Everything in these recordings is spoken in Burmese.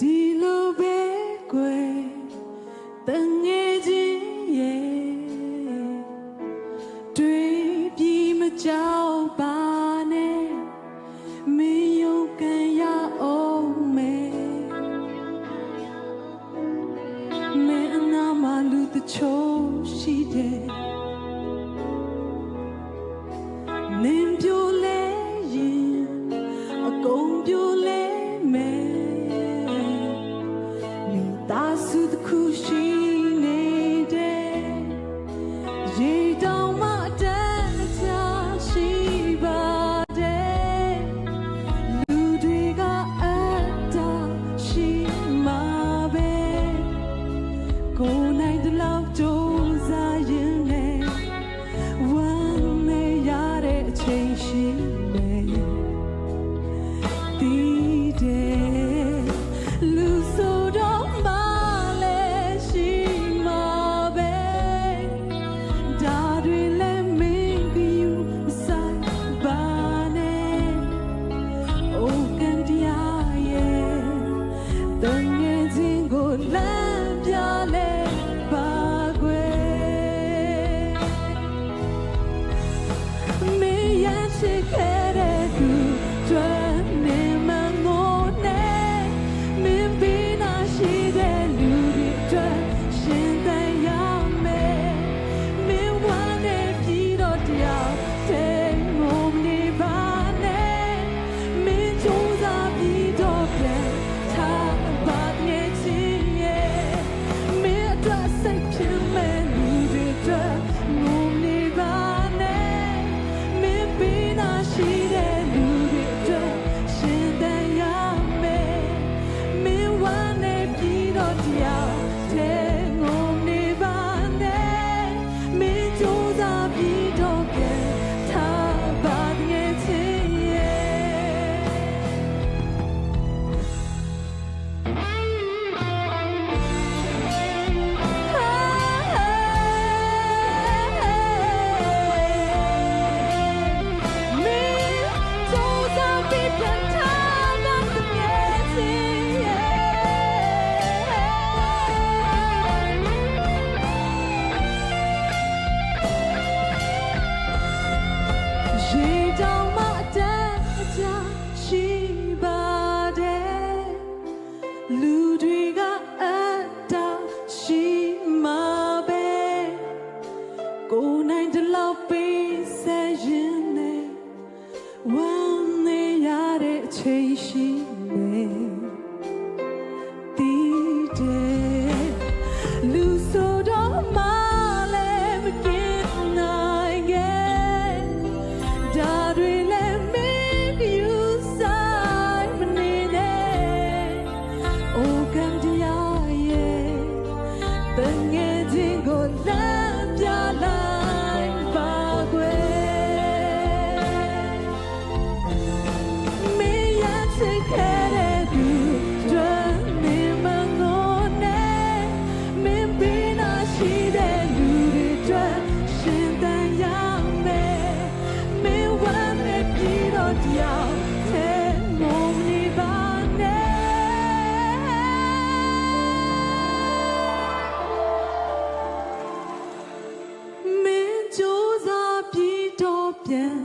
ဒီလိုပဲကွယ်တငယ် 초시대 love to လူတွေကအတားရှိမှာပဲကိုနိုင်တလောက်ပေးဆက်ရင်နဲ့ဝမ်းနေရတဲ့အချိန်ရှိ ပြန်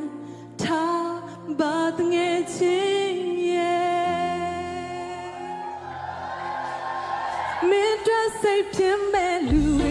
ထားပါတငယ်ချင်းရဲ့မင်းတို့စိတ်ပြင်းမဲ့လူတွေ